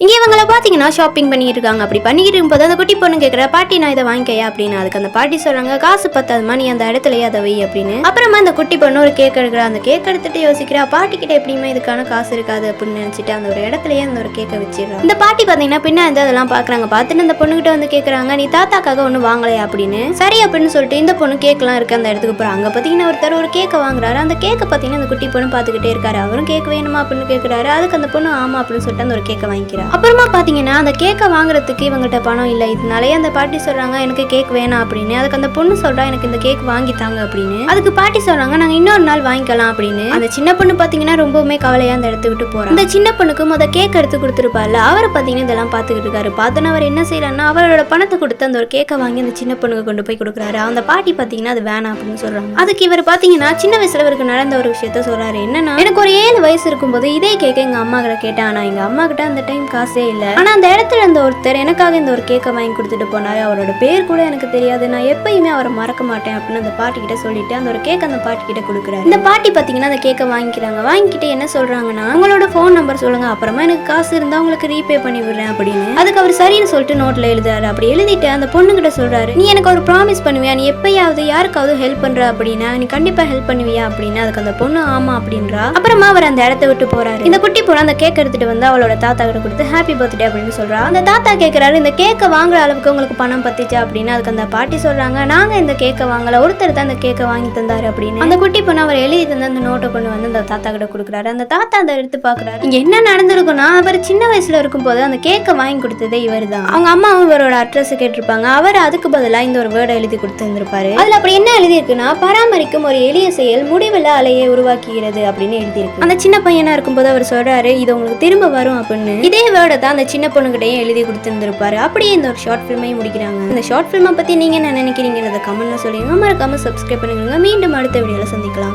இங்க இவங்கள பார்த்தீங்கன்னா ஷாப்பிங் பண்ணிட்டு இருக்காங்க அப்படி பண்ணிக்கிட்டு இருக்கும்போது அந்த குட்டி பொண்ணு கேட்குற பாட்டி நான் இதை வாங்கிக்கையா? அப்படின்னு. அதுக்கு அந்த பாட்டி சொல்கிறாங்க காசு பத்தாதுமா நீ அந்த இடத்துலயே அதை வை அப்படின்னு. அப்புறமா அந்த குட்டி பொண்ணு ஒரு கேக் எடுக்கிறா. அந்த கேக் எடுத்துட்டு யோசிக்கிறா பாட்டி கிட்ட எப்படியுமே இதுக்கான காசு இருக்காது? அப்படின்னு நினச்சிட்டு அந்த ஒரு இடத்துலயே அந்த ஒரு கேக்கை வச்சிடறா. இந்த பாட்டி பார்த்தீங்கன்னா பின்னா இந்த அதெல்லாம் பார்க்குறாங்க பார்த்துட்டு அந்த பொண்ணுகிட்ட வந்து கேட்குறாங்க நீ தாத்தாக்காக ஒன்று வாங்கலையா? அப்படின்னு. சரி அப்படின்னு சொல்லிட்டு இந்த பொண்ணு கேக்லாம் இருக்கு அந்த இடத்துக்கு போகிறாங்க அங்கே பார்த்தீங்கன்னா ஒருத்தர் ஒரு கேக்கை வாங்குறாரு. அந்த கேக்கை பார்த்தீங்கன்னா அந்த குட்டி பொண்ணு பார்த்துக்கிட்டே இருக்காரு. அவரும் கேக் வேணுமா அப்படின்னு கேட்குறாரு அதுக்கு அந்த பொண்ணு ஆமா அப்படின்னு சொல்லிட்டு அந்த ஒரு கேக்கை வாங்கிக்கிறா. அப்புறம் பாத்தீங்கன்னா அந்த கேக்கை வாங்குறதுக்கு இவங்ககிட்ட பணம் இல்லை. இதனாலயே அந்த பாட்டி சொல்றாங்க எனக்கு கேக் வேணாம் அப்படின்னு. அதுக்கு அந்த பொண்ணு சொல்றா எனக்கு இந்த கேக் வாங்கி தாங்க அப்படின்னு. அதுக்கு பாட்டி சொல்றாங்க நாங்க இன்னொரு நாள் வாங்கிக்கலாம் அப்படின்னு. அந்த சின்ன பொண்ணு பாத்தீங்கன்னா ரொம்பவுமே கவலையா அந்த இடத்து விட்டு போகிறோம் அந்த சின்ன பொண்ணுக்கு முத கேக் எடுத்து கொடுத்துருப்பார்ல. அவர் பாத்தீங்கன்னா இதெல்லாம் பார்த்துக்கிட்டு இருக்காரு. பார்த்தோன்னா அவர் என்ன செய்யறாருன்னா அவரோட பணத்தை கொடுத்து அந்த ஒரு கேக்கை வாங்கி அந்த சின்ன பொண்ணுக்கு கொண்டு போய் கொடுக்குறாரு. அந்த பாட்டி பாத்தீங்கன்னா அது வேணாம் அப்படின்னு சொல்கிறாங்க அதுக்கு இவர் பாத்தீங்கன்னா சின்ன வயசுல இவருக்கு நடந்த ஒரு விஷயத்த சொல்றாரு. என்னன்னா எனக்கு ஒரு ஏழு வயசு இருக்கும்போது இதே கேக்க எங்க அம்மா கிட்ட கேட்டேன். ஆனா எங்க அம்மா கிட்ட அந்த டைம் காசு இல்ல. ஆனா அந்த இடத்துல இருந்த ஒருத்தர் எனக்காக இந்த ஒரு கேக்கை வாங்கி கொடுத்துட்டு போனாரு. அவரோட பேர் கூட எனக்கு தெரியாது. நான் எப்பயுமே அவரை மறக்க மாட்டேன் அப்படின்னு அந்த பாட்டிக்கிட்ட சொல்லிட்டு அந்த ஒரு கேக் அந்த பாட்டிக்கிட்ட கொடுக்குறாரு. இந்த பாட்டி பாத்தீங்கன்னா அந்த கேக்கை வாங்கிக்கிறாங்க. வாங்கிக்கிட்டு என்ன சொல்றாங்கன்னா அவங்களோட ஃபோன் நம்பர் சொல்லுங்க. அப்புறமா எனக்கு காசு இருந்தா உங்களுக்கு ரீபே பண்ணி விடுறேன் அப்படின்னு. அதுக்கு அவர் சரின்னு சொல்லிட்டு நோட்ல எழுதுறாரு. அப்படி எழுதிட்டு அந்த பொண்ணு கிட்ட சொல்றாரு நீ எனக்கு ஒரு ப்ராமிஸ் பண்ணுவியா? நீ எப்பயாவது யாருக்காவது ஹெல்ப் பண்ற அப்படின்னா நீ கண்டிப்பா ஹெல்ப் பண்ணுவியா அப்படின்னு அதுக்கு அந்த பொண்ணு ஆமா அப்படின்றா. அப்புறமா அவர் அந்த இடத்த விட்டு போறாரு. இந்த குட்டி பொண்ணு அந்த கேக் எடுத்துட்டு வந்து அவளோட தாத்தா கிட்ட கொடுத்து ஹாப்பி பர்த்டே அப்படின்னு சொல்றா. அந்த தாத்தா கேக்குறாரு இந்த கேக்கை வாங்குற அளவுக்கு உங்களுக்கு பணம் பத்திச்சா? அப்படின்னு அதுக்கு அந்த பாட்டி சொல்றாங்க நாங்க இந்த கேக்கை வாங்கல. ஒருத்தர் தான் அந்த கேக்கை வாங்கி தந்தாரு அப்படின்னு. அந்த குட்டி பொண்ணு அவர் எழுதி தந்த அந்த நோட்டை கொண்டு வந்து அந்த தாத்தா கிட்ட கொடுக்குறாரு. அந்த தாத்தா அதை எடுத்து பாக்குறாரு இங்க என்ன நடந்திருக்குன்னா அவர் சின்ன வயசுல இருக்கும்போது அந்த கேக்கை வாங்கி கொடுத்ததே இவர் தான் அவங்க அம்மாவும் இவரோட அட்ரஸ் கேட்டிருப்பாங்க. அவர் அதுக்கு பதிலா இந்த ஒரு வேர்டை எழுதி கொடுத்துருப்பாரு அதுல அப்படி என்ன எழுதியிருக்குன்னா பராமரிக்கும் ஒரு எளிய செயல் முடிவில் அலையை உருவாக்குகிறது அப்படின்னு எழுதியிருக்கு. அந்த சின்ன பையனா இருக்கும்போது அவர் சொல்றாரு இது உங்களுக்கு திரும்ப வரும் அப்படின்னு. இதே வேர்டை தான் அந்த சின்ன பொண்ணுகிட்டயும் எழுதி கொடுத்துருந்துருப்பாரு. அப்படியே இந்த ஒரு ஷார்ட் ஃபில்மையும் முடிக்கிறாங்க. இந்த ஷார்ட் ஃபில்மை பத்தி நீங்க என்ன நினைக்கிறீங்கன்றத கமெண்ட்ல சொல்லுங்க. மறக்காம சப்ஸ்கிரைப் பண்ணுங்க. மீண்டும் அடுத்த வீடியோல சந்திக்கலாம்.